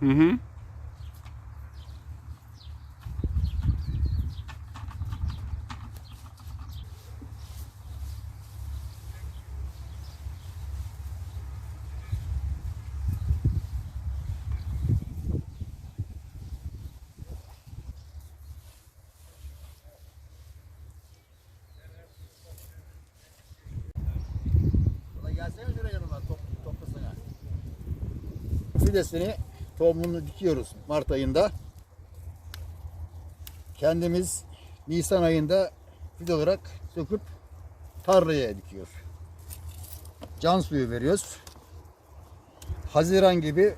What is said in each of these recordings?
Hı hı. Gelsene şuraya yanıma top, toplasana. Fidesini tohumunu dikiyoruz Mart ayında. Kendimiz Nisan ayında fide olarak söküp tarlaya dikiyoruz. Can suyu veriyoruz. Haziran gibi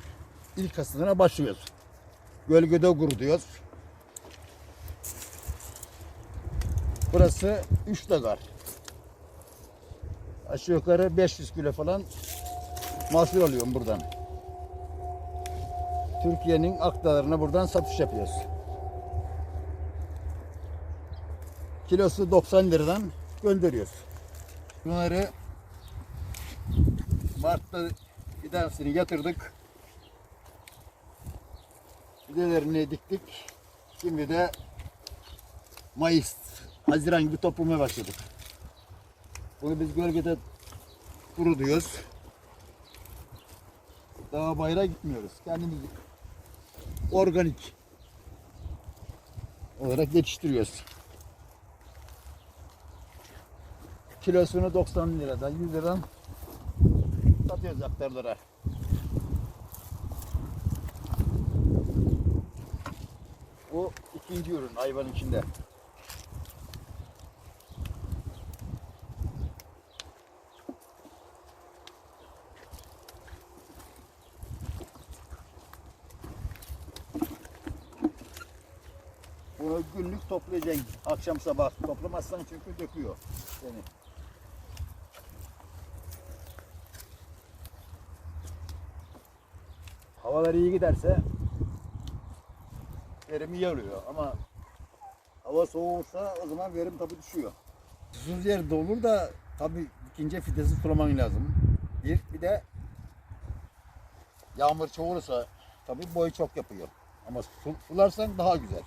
ilk hasatına başlıyoruz. Gölgede kurutuyoruz. Burası 3 dagar. Aşağı yukarı 500 kilo falan mahsul alıyorum buradan. Türkiye'nin akdalarına buradan satış yapıyoruz. Kilosu 90 liradan gönderiyoruz. Bunları Mart'ta bir tanesini yatırdık. Fidelerini diktik. Şimdi de Mayıs, Haziran gibi toplamaya başladık. Bunu biz gölgede kuru diyoruz. Dağa bayrağa gitmiyoruz. Kendimiz organik olarak yetiştiriyoruz. Kilosunu 90 liradan 100 liradan satıyoruz aktarlara. O ikinci ürün hayvanın içinde. Günlük toplayacaksın. Akşam sabah toplamazsan çünkü döküyor seni. Havalar iyi giderse verim iyi ama hava soğursa o zaman verim tabi düşüyor. Susuz yerde olur da tabi ikinci fidesi sulaman lazım. Bir, bir de yağmur çoğulursa tabi boyu çok yapıyor. Ama su, sularsan daha güzel.